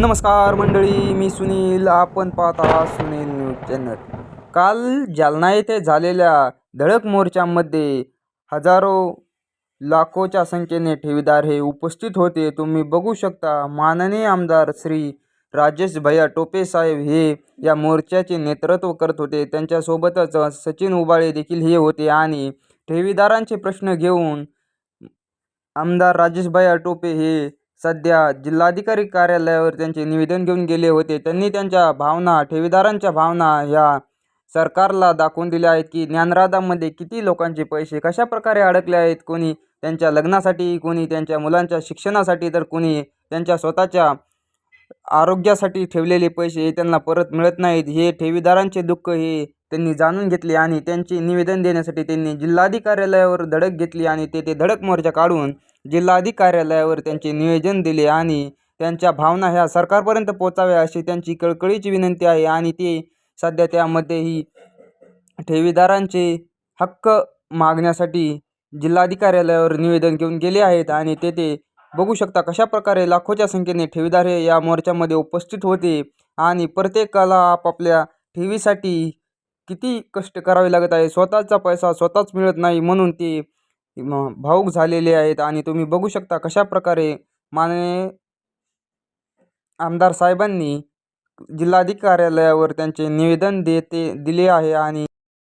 नमस्कार मंडळी मी सुनील. आपण पाहता सुनील न्यूज चॅनल. काल जालना येथे झालेल्या धडक मोर्चामध्ये हजारो लाखोच्या संख्येने ठेवीदार हे उपस्थित होते. तुम्ही बघू शकता माननीय आमदार श्री राजेश भैया टोपे साहेब हे या मोर्चाचे नेतृत्व करत होते. त्यांच्यासोबतच सचिन उबाळे देखील हे होते आणि ठेवीदारांचे प्रश्न घेऊन आमदार राजेश भैया टोपे हे सध्या जिल्हाधिकारी कार्यालयावर त्यांचे निवेदन घेऊन गेले होते. त्यांनी त्यांच्या भावना ठेवीदारांच्या भावना ह्या सरकारला दाखवून दिल्या आहेत की ज्ञानराधामध्ये किती लोकांचे पैसे कशा प्रकारे अडकले आहेत कोणी त्यांच्या लग्नासाठी कोणी त्यांच्या मुलांच्या शिक्षणासाठी तर कोणी त्यांच्या स्वतःच्या आरोग्यासाठी ठेवलेले पैसे हे त्यांना परत मिळत नाहीत. हे ठेवीदारांचे दुःख हे त्यांनी जाणून घेतले आणि त्यांचे निवेदन देण्यासाठी त्यांनी जिल्हाधिकारी कार्यालयावर धडक घेतली आणि ते ते धडक मोर्चा काढून जिल्हाधिकारी कार्यालयावर त्यांचे निवेदन दिले आणि त्यांच्या भावना ह्या सरकारपर्यंत पोचाव्या अशी त्यांची कळकळीची विनंती आहे आणि ते सध्या त्यामध्येही ठेवीदारांचे हक्क मागण्यासाठी जिल्हाधिकारी कार्यालयावर निवेदन घेऊन गेले आहेत आणि तेथे बघू शकता कशा प्रकारे लाखोच्या संख्येने ठेवीदार हे या मोर्चामध्ये उपस्थित होते आणि प्रत्येकाला आपापल्या ठेवीसाठी किती कष्ट करावे लागत आहे? स्वतःचा पैसा स्वतःच मिळत नाही म्हणून ते म- भावूक झालेले आहेत आणि तुम्ही बघू शकता कशा प्रकारे माननीय आमदार साहेबांनी जिल्हाधिकारी कार्यालयावर त्यांचे निवेदन देते दिले आहे आणि